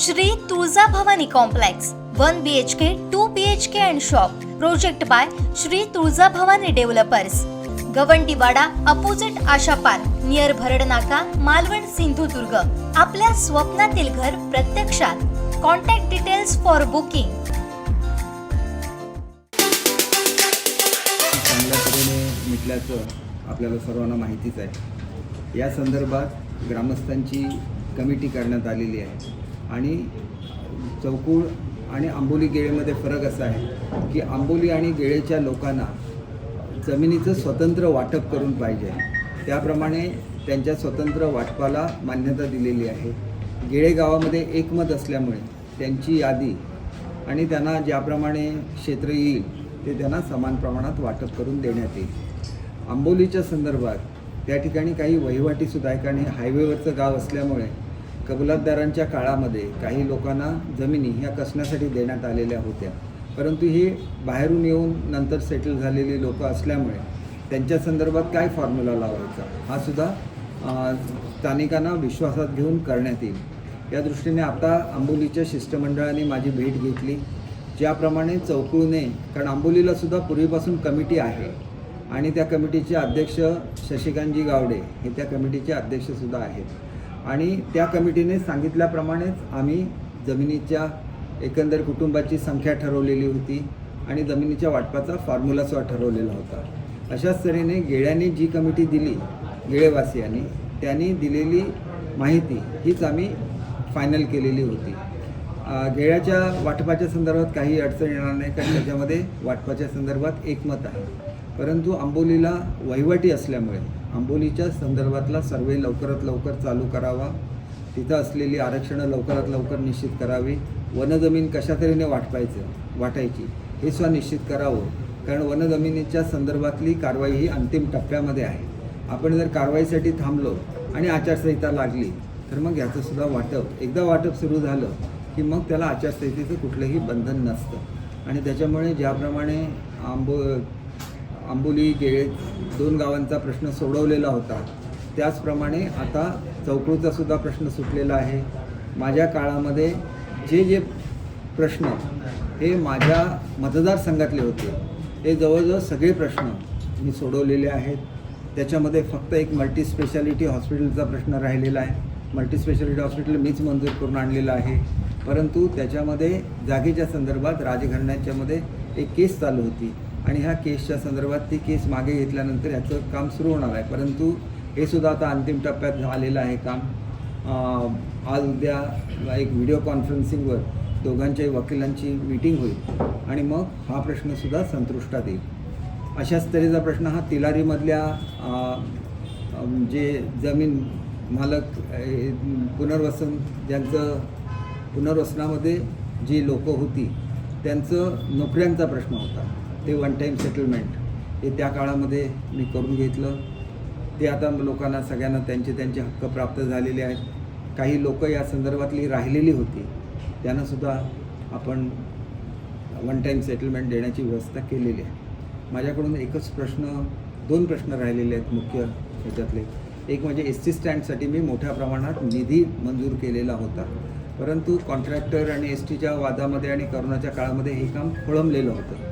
Shri Tulja Bhavani complex one B H K two B H K and shop project by Shri Tulja Bhavani developers Gawandiwada opposite Asha park near Bharad Naka Malvan Sindhudurg. आपल्या स्वप्नातील घर प्रत्यक्षात. Contact details for booking चांगल्या तऱ्हेने मिटल्याचं आपल्याला सर्वांना माहितीच आहे. या संदर्भात ग्रामस्थांची कमिटी करण्यात आलेली आहे. आणि चौकूळ आणि आंबोली गेळेमध्ये फरक असा आहे की आंबोली आणि गेळेच्या लोकांना जमिनीचं स्वतंत्र वाटप करून पाहिजे. त्याप्रमाणे त्यांच्या स्वतंत्र वाटपाला मान्यता दिलेली आहे. गेळे गावामध्ये एकमत असल्यामुळे त्यांची यादी आणि त्यांना ज्याप्रमाणे क्षेत्र येईल ते त्यांना समान प्रमाणात वाटप करून देण्यात येईल. आंबोलीच्या संदर्भात त्या ठिकाणी काही वहिवाटीसुद्धा आहे कारण हायवेवरचं गाव असल्यामुळे कबलातदारांच्या काळामध्ये काही लोकांना जमिनी ह्या कसण्यासाठी देण्यात आलेल्या होत्या. परंतु ही बाहेरून येऊन नंतर सेटल झालेली लोकं असल्यामुळे त्यांच्या संदर्भात काय फॉर्म्युला लावायचा? हा सुद्धा स्थानिकांना विश्वासात घेऊन करण्यात येईल. या दृष्टीने आता आंबोलीच्या शिष्टमंडळाने माझी भेट घेतली. ज्याप्रमाणे चौकुळने कारण आंबोलीला सुद्धा पूर्वीपासून कमिटी आहे आणि त्या कमिटीचे अध्यक्ष शशिकांतजी गावडे हे त्या कमिटीचे अध्यक्षसुद्धा आहेत. आणि त्या कमिटीने सांगितल्याप्रमाणेच आम्ही जमिनीच्या एकंदर कुटुंबाची संख्या ठरवलेली होती आणि जमिनीच्या वाटपाचा फॉर्म्युलासुद्धा ठरवलेला होता. अशाच तऱ्हेने गेळ्यांनी जी कमिटी दिली गेळेवासियांनी त्यांनी दिलेली माहिती हीच आम्ही फायनल केलेली होती. गेळ्याच्या वाटपाच्या संदर्भात काही अडचण येणार नाही कारण त्याच्यामध्ये वाटपाच्या संदर्भात एकमत आहे. परंतु आंबोलीला वहिवाटी असल्यामुळे आंबोलीच्या संदर्भातला सर्वे लवकरात लवकर चालू करावा. तिथं असलेली आरक्षणं लवकरात लवकर निश्चित करावी. वनजमीन कशा तऱ्हेने वाटपायचं वाटायची हे सुद्धा निश्चित करावं. कारण वनजमिनीच्या संदर्भातली कारवाई ही अंतिम टप्प्यामध्ये आहे. आपण जर कारवाईसाठी थांबलो आणि आचारसंहिता लागली तर मग याचंसुद्धा वाटप एकदा वाटप सुरू झालं की मग त्याला आचारसंहितेचं कुठलंही बंधन नसतं. आणि त्याच्यामुळे ज्याप्रमाणे आंबो आंबोली गेळे दोन गावांचा प्रश्न सोडवलेला होता. त्याचप्रमाणे आता चौकळूचा सुद्धा प्रश्न सुटलेला आहे. माझ्या काळामध्ये जे जे प्रश्न हे माझ्या मतदारसंघातले होते हे जवळजवळ सगळे प्रश्न मी सोडवलेले आहेत. त्याच्यामध्ये फक्त एक मल्टी स्पेशालिटी हॉस्पिटलचा प्रश्न राहिलेला आहे. मल्टी स्पेशालिटी हॉस्पिटल मीच मंजूर करून आणलेलं आहे. परंतु त्याच्यामध्ये जागेच्या संदर्भात राजघराण्याच्यामध्ये एक केस चालू होती. आणि ह्या केसच्या संदर्भात ती केस मागे घेतल्यानंतर याचं काम सुरू होणार आहे. परंतु हे सुद्धा आता अंतिम टप्प्यात झालेलं आहे काम. आज उद्या एक व्हिडिओ कॉन्फरन्सिंगवर दोघांच्याही वकिलांची मीटिंग होईल आणि मग हा प्रश्नसुद्धा संतुष्टात येईल. अशाच तऱ्हेचा प्रश्न हा तिलारीमधल्या जे जमीन मालक पुनर्वसन ज्यांचं पुनर्वसनामध्ये जी लोकं होती त्यांचं नोकऱ्यांचा प्रश्न होता. ते वन टाईम सेटलमेंट हे त्या काळामध्ये मी करून घेतलं. ते आता लोकांना सगळ्यांना त्यांचे त्यांचे हक्क प्राप्त झालेले आहेत. काही लोक या संदर्भातली राहिलेली होती. त्यांनासुद्धा आपण वन टाईम सेटलमेंट देण्याची व्यवस्था केलेली आहे. माझ्याकडून एकच प्रश्न दोन प्रश्न राहिलेले आहेत मुख्य ह्याच्यातले. एक म्हणजे एस टी स्टँडसाठी मी मोठ्या प्रमाणात निधी मंजूर केलेला होता. परंतु कॉन्ट्रॅक्टर आणि एस टीच्या वादामध्ये आणि करोनाच्या काळामध्ये हे काम खोळंबलेलं होतं.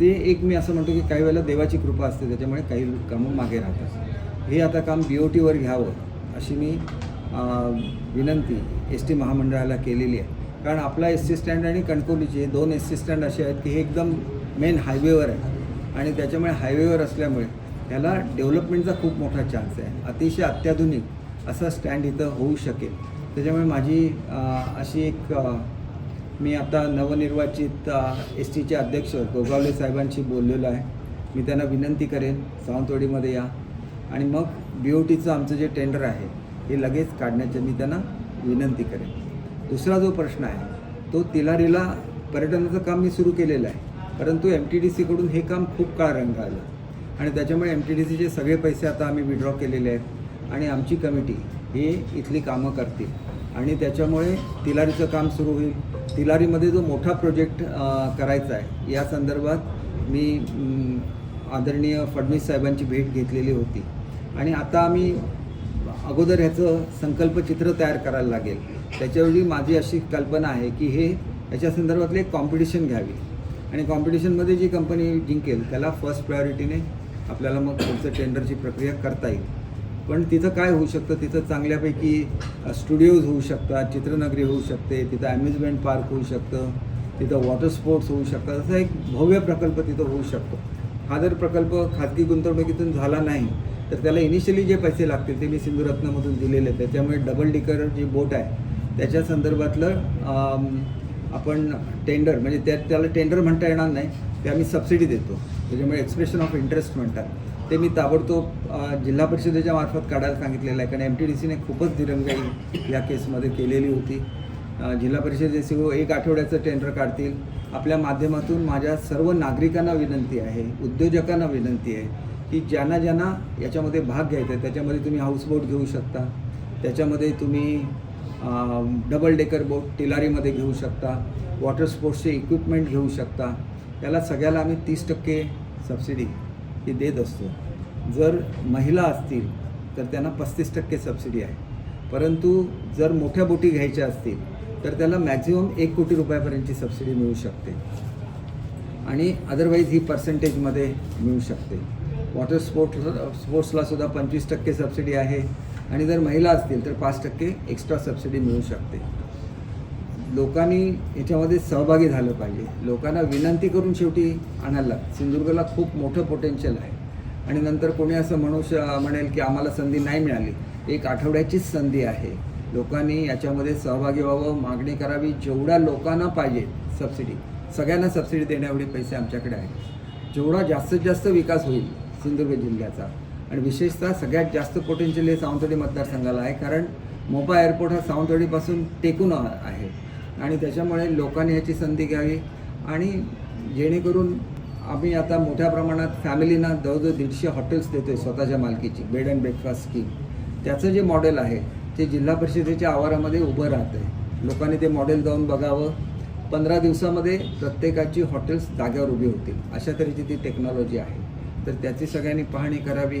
ते एक मी असं म्हणतो की काही वेळेला देवाची कृपा असते त्याच्यामुळे काही कामं मागे राहतात. हे आता काम बी ओ टीवर घ्यावं अशी मी विनंती एस टी महामंडळाला केलेली आहे. कारण आपला एस टी स्टँड आणि कणकवलीचे दोन एस टी स्टँड असे आहेत की हे एकदम मेन हायवेवर आहे आणि त्याच्यामुळे हायवेवर असल्यामुळे ह्याला डेव्हलपमेंटचा खूप मोठा चान्स आहे. अतिशय अत्याधुनिक असा स्टँड इथं होऊ शकेल. त्याच्यामुळे माझी अशी एक मी आता नवनिर्वाचित एस टीचे अध्यक्ष गोगावले साहेबांशी बोललेलो आहे. मी त्यांना विनंती करेन सावंतवाडीमध्ये या. आणि मग बी ओ टीचं आमचं जे टेंडर आहे हे लगेच काढण्याची मी त्यांना विनंती करेन. दुसरा जो प्रश्न आहे तो तिलारीला पर्यटनाचं काम मी सुरू केलेलं आहे परंतु एम टी डी सीकडून हे काम खूप काळ रंगाळलं आणि त्याच्यामुळे एम टी डी सीचे सगळे पैसे आता आम्ही विड्रॉ केलेले आहेत. आणि आमची कमिटी हे इथली कामं करतील. आणि त्याच्यामुळे तिलारीचं काम सुरू होईल. तिलारीमध्ये जो मोठा प्रोजेक्ट करायचा आहे या संदर्भात मी आदरणीय फडणवीस साहेबांची भेट घेतलेली होती. आणि आता आम्ही अगोदर ह्याचं संकल्पचित्र तयार करायला लागेल. त्याच्यावेळी माझी अशी कल्पना आहे की हे याच्या संदर्भातले एक कॉम्पिटिशन घ्यावी. आणि कॉम्पिटिशनमध्ये जी कंपनी जिंकेल त्याला फर्स्ट प्रायोरिटीने आपल्याला मग पुढचं टेंडरची प्रक्रिया करता येईल. पण तिथं काय होऊ शकतं? तिथं चांगल्यापैकी स्टुडिओज होऊ शकतात चित्रनगरी होऊ शकते तिथं ॲम्युजमेंट पार्क होऊ शकतं तिथं वॉटर स्पोर्ट्स होऊ शकतात. असा एक भव्य प्रकल्प तिथं होऊ शकतो. हा जर प्रकल्प खाजगी गुंतवणुकीतून झाला नाही तर त्याला इनिशियली जे पैसे लागतील ते मी सिंधुरत्नमधून दिलेले आहेत. त्याच्यामुळे डबल डिकर जी बोट आहे त्याच्या संदर्भातलं आपण टेंडर म्हणजे त्या त्याला टेंडर म्हणता येणार नाही ते आम्ही सबसिडी देतो. त्याच्यामुळे एक्सप्रेशन ऑफ इंटरेस्ट म्हणतात. ते मी ताबडतोब जिल्हा परिषदेच्या मार्फत काढायला सांगितलेलं आहे. कारण एम टी डी सीने खूपच दिरंगाई या केसमध्ये केलेली होती. जिल्हा परिषदेचे सी एक आठवड्याचं टेंडर काढतील. आपल्या माध्यमातून माझ्या सर्व नागरिकांना विनंती आहे उद्योजकांना विनंती आहे की ज्यांना ज्यांना याच्यामध्ये भाग घ्यायचा आहे त्याच्यामध्ये तुम्ही हाऊसबोट घेऊ शकता. त्याच्यामध्ये तुम्ही डबल डेकर बोट टिलारीमध्ये घेऊ शकता. वॉटर स्पोर्ट्सचे इक्विपमेंट घेऊ शकता. त्याला सगळ्याला आम्ही तीस टक्के सबसिडी ही देत असतो. जर महिला असतील तर त्यांना पस्तीस टक्के सबसिडी आहे. परंतु जर मोठ्या बोटी घ्यायच्या असतील तर त्याला मॅक्झिमम एक कोटी रुपयापर्यंतची सबसिडी मिळू शकते. आणि अदरवाईज ही पर्सेंटेजमध्ये मिळू शकते. वॉटर स्पोर्ट स्पोर्ट्सला सुद्धा पंचवीस टक्के सबसिडी आहे. आणि जर महिला असतील तर पाच टक्के एक्स्ट्रा सबसिडी मिळू शकते. लोकांनी याच्यामध्ये सहभागी झालं पाहिजे. लोकांना विनंती करून शेवटी आणायला लागतं. सिंधुदुर्गला खूप मोठं पोटेन्शियल आहे. आणि नंतर कोणी असं म्हणू श म्हणेल की आम्हाला संधी नाही मिळाली. एक आठवड्याचीच संधी आहे. लोकांनी याच्यामध्ये सहभागी व्हावं मागणी करावी जेवढ्या लोकांना पाहिजे सबसिडी सगळ्यांना सबसिडी देण्याएवढे पैसे आमच्याकडे आहेत. जेवढा जास्तीत जास्त विकास होईल सिंधुदुर्ग जिल्ह्याचा. आणि विशेषतः सगळ्यात जास्त पोटेन्शियल हे सावंतवाडी मतदारसंघाला आहे. कारण मोपा एअरपोर्ट हा सावंतवाडीपासून टेकून आ- आहे. आणि त्याच्यामुळे लोकांनी याची संधी घ्यावी. आणि जेणेकरून आम्ही आता मोठ्या प्रमाणात फॅमिलीना जवळजवळ दीडशे हॉटेल्स देतो आहे स्वतःच्या मालकीची बेड अँड ब्रेकफास्ट स्कीम. त्याचं जे मॉडेल आहे ते जिल्हा परिषदेच्या आवारामध्ये उभं राहतं आहे लोकांनी ते मॉडेल जाऊन बघावं. पंधरा दिवसामध्ये प्रत्येकाची हॉटेल्स जाग्यावर उभी होतील. अशा तऱ्हेची ती टेक्नॉलॉजी आहे. तर त्याची सगळ्यांनी पाहणी करावी.